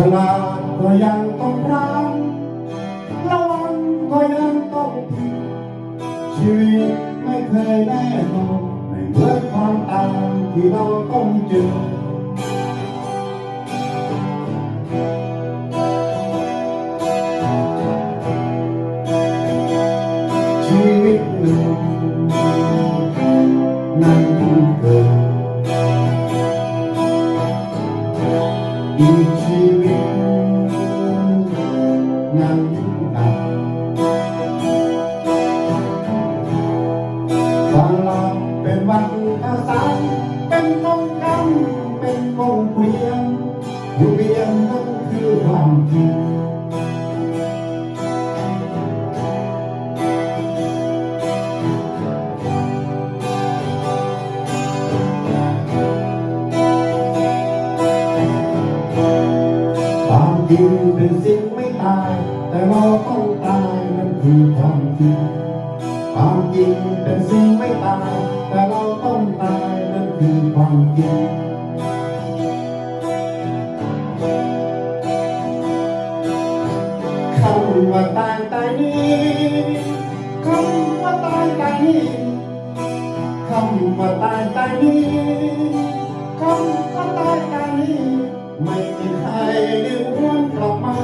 ฉลาดก็ยังต้องพลางระวังก็ยังต้องผิดชีวิตไม่เคยแน่นอนไม่เหมือนความตายที่เราต้องเจอ กงเกวียนอยู่เวียนนั่นคือความจริงความจริงเป็นสิ่งไม่ตาย แต่เราต้องตายนั่นคือความจริงความจริงเป็นสิ่งไม่ตาย แต่เราต้องตายนั่นคือความจริง ว่าตายตายนี้คำว่าตายตายนี้คำว่าตายตายนี้คำว่าตายตายนี้ไม่มีใครได้วนกลับมา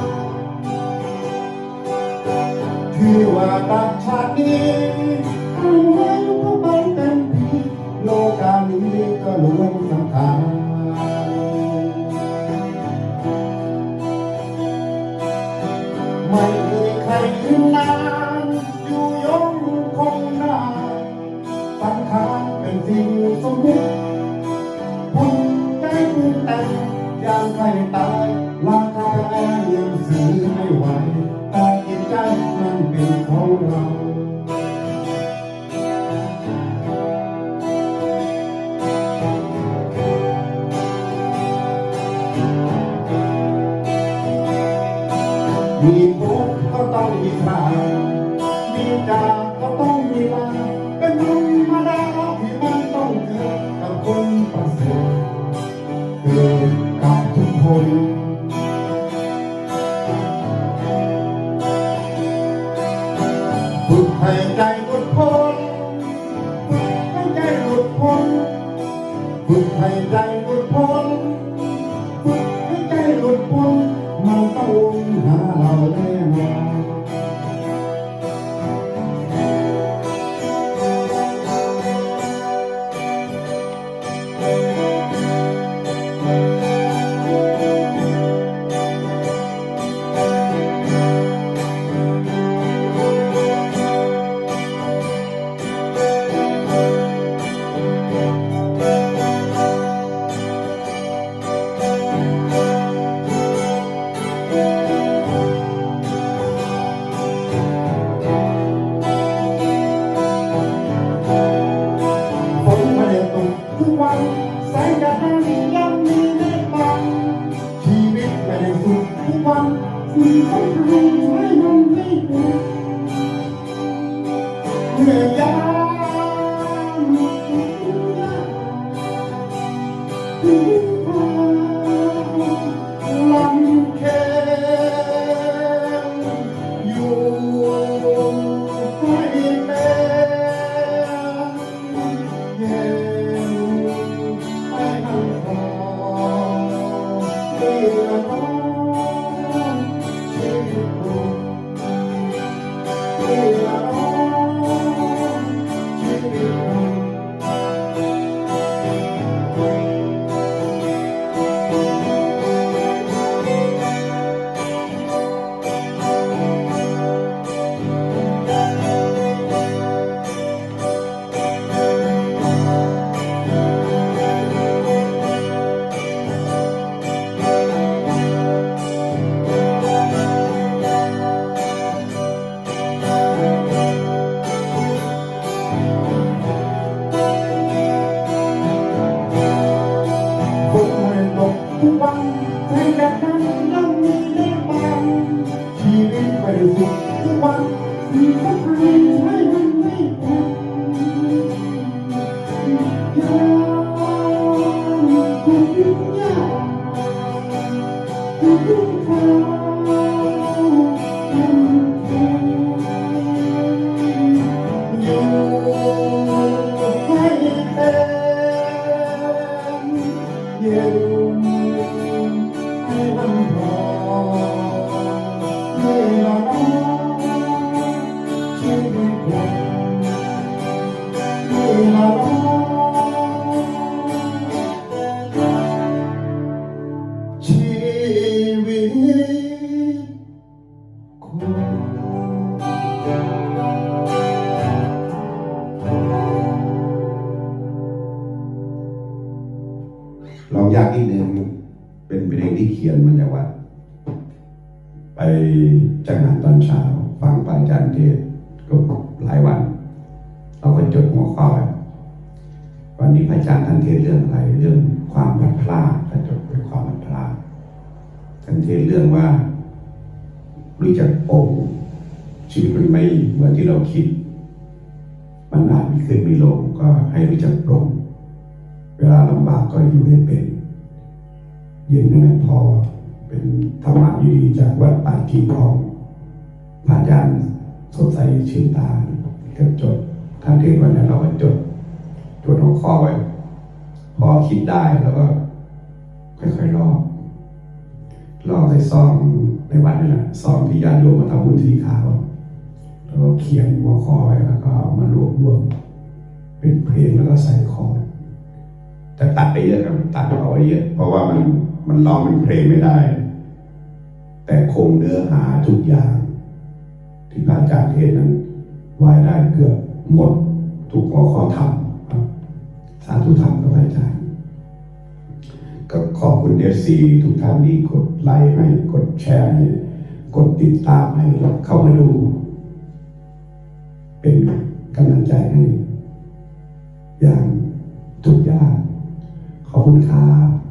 ถือว่าตัดชาตินี้เอาไว้ก็ไปเต็มที่โลกานี้ก็ล้วนสำคัญ มีทุกก็ต้องมีทางมีจากก็ต้องมีลาเป็นธรรมดาที่มันต้องเกิดกับคนประเสริฐเกิดกับทุกคนฝึกให้ใจหลุดพ้นฝึกให้ใจหลุดพ้นฝึกให้ใจหลุดพ้นฝึก วัน ขียนมาจากวัดไปจัดงานตอนเช้าฟังพระอาจารย์เทศน์ก็หลายวัน เราก็จดหัวข้อวันนี้พระอาจารย์ท่านเทศน์เรื่องอะไรเรื่องความพลัดพรากก็จดเป็นความพลัดพรากท่านเทศน์เรื่องว่ารู้จักโองค์ชีวิตมันไม่เหมือนที่เราคิด มันอาจมีขึ้นมีลงก็ให้รู้จักปลงเวลาลำบากก็อยู่ให้เป็น ยืนให้พอเป็นธรรมะดีจากวัดป่ากีทองพระอาจารย์สดใสชื่นตาก็จดท่านเทศวันนั้นเราก็จดจดหัวข้อไว้ พอคิดได้แล้วก็ค่อยๆลอกลอกใส่ซองในวัดนี่แหละซองที่ญาติโยมมาทำบุญสีขาวแล้วก็เขียนหัวข้อไว้แล้วก็มารวบรวม เป็นเพลงแล้วก็ใส่คอแต่ตัดไปเยอะครับตัดเอาไว้เยอะ เพราะว่ามัน มันร้องเป็นเพลงไม่ได้ แต่คงเนื้อหาทุกอย่าง ที่พระอาจารย์เทศน์นั้นไว้ได้เกือบหมดทุกข้อข้อธรรมสาธุธรรมกับพระอาจารย์ก็ขอบคุณเอฟซีทุกท่านที่กดไลค์ให้กดแชร์ให้กดติดตามให้เข้ามาดู เป็นกำลังใจให้อย่างทุกอย่างขอบคุณครับ